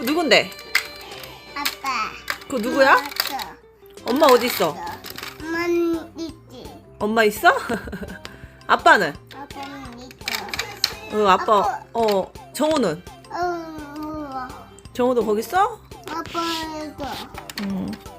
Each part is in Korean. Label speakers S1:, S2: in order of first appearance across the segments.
S1: 누군데?
S2: 아빠.
S1: 그거 누구야?
S2: 아빠.
S1: 엄마 어디 있어?
S2: 엄마는 있지.
S1: 엄마 있어? 아빠는?
S2: 아빠는 있어.
S1: 어, 아빠.
S2: 아빠.
S1: 어, 정우는?
S2: 어, 우와.
S1: 정우도 거기 있어?
S2: 아빠도.
S1: 응.
S2: 아!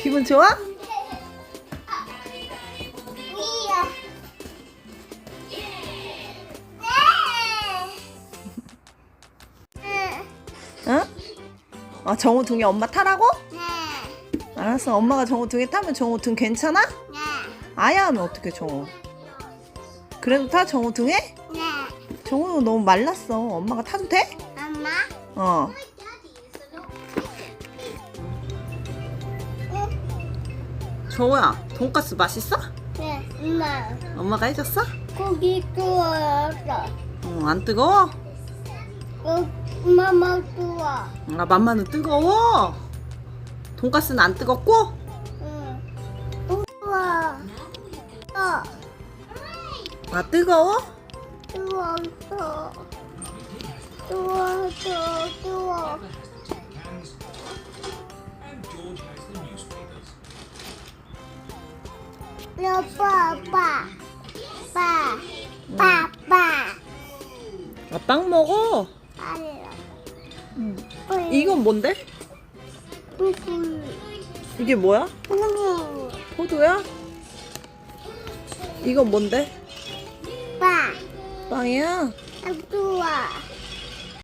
S1: 기분 좋아? 응? 아, 정우 등에 엄마 타라고?
S2: 네.
S1: 알았어. 엄마가 정우 등에 타면 정우 등 괜찮아?
S2: 네.
S1: 아야 하면 어떡해, 정우. 그래도 타, 정우 등에?
S2: 네.
S1: 정우 너무 말랐어. 엄마가 타도 돼?
S2: 엄마.
S1: 어. 정우야, 돈까스 맛있어?
S2: 네. 엄마.
S1: 엄마가 해줬어?
S2: 고기 구웠어.
S1: 어, 안 뜨거워?
S2: 어, 엄마 구워.
S1: 아, 맘마는 뜨거워. 돈까스는 안 뜨겁고?
S2: 응. 우와. 어.
S1: 아, 뜨거워?
S2: 뜨거웠어. 뜨거웠어. 뜨거워. 아빠, 아빠. 아빠. 아빠.
S1: 아, 빵 먹어.
S2: 아니야.
S1: 이건 뭔데? 이게 뭐야?
S2: 꿀꿀.
S1: 포도야? 이건 뭔데?
S2: 아빠.
S1: 빵이야?
S2: 안 좋아.